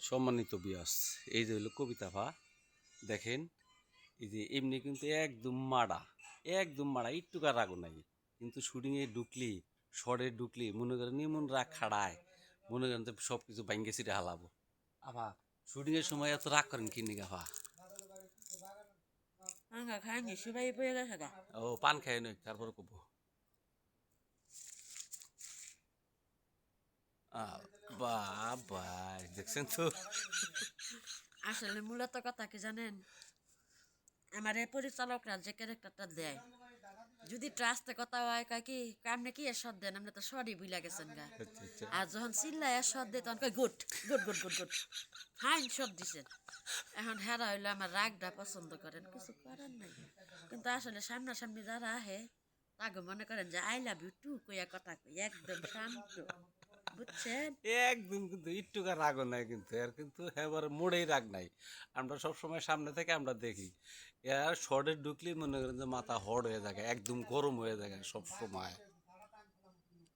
সম্মানিত বিয়াস এই যে হলো কবিতা ভা দেখেন এই যে এমনি কিন্তু একদম মাড়া একদম মাড়া একটুকার রাগও নাই কিন্তু শুটিংয়ে ঢুকলি শর্টে ঢুকলি মনে করেন এমন রাগ খাড়ায় মনে করেন যে সব কিছু ভাঙ্গে চিটে হালাবো। আবার শুটিংয়ের সময় এত রাগ করেন কি নিগা ভা? আঙ্গা খাইনি সুবাই পড়ে গেছে গা। ও পান খাই নই তারপর কব। বাবা দেখছেন তো? আসলে মূলত কথা কি জানেন? আমার এই পরিচালকরা যে ক্যারেক্টারটা দেয় যদি ট্রাস্টে কথা হয় কয় কি আপনি কি এর সদ দেন? আপনি তো সরি বুঝলা গেছেন গা। আচ্ছা, আচ্ছা। আর যখন চিল্লায় এর সদ দেয় তখন কয় good good good good good fine সদ দিছেন। এখন হেরা হইল আমার রাগটা পছন্দ করেন। কিছু করার নাই। কিন্তু আসলে সামনাসামনি যারা আহে তাকে মনে করেন যে আই লাভ ইউ টু কইয়া কথা কই একদম শান্ত। বুঝছেন? একদম কিন্তু একটুকার রাগও নাই কিন্তু এর কিন্তু এবার মোড়েই রাগ নাই। আমরা সব সময় সামনে থেকে আমরা দেখি, এর শর্টে ঢুকলেই মনে করেন যে মাথা হড় হয়ে থাকে একদম গরম হয়ে থাকে সব সময়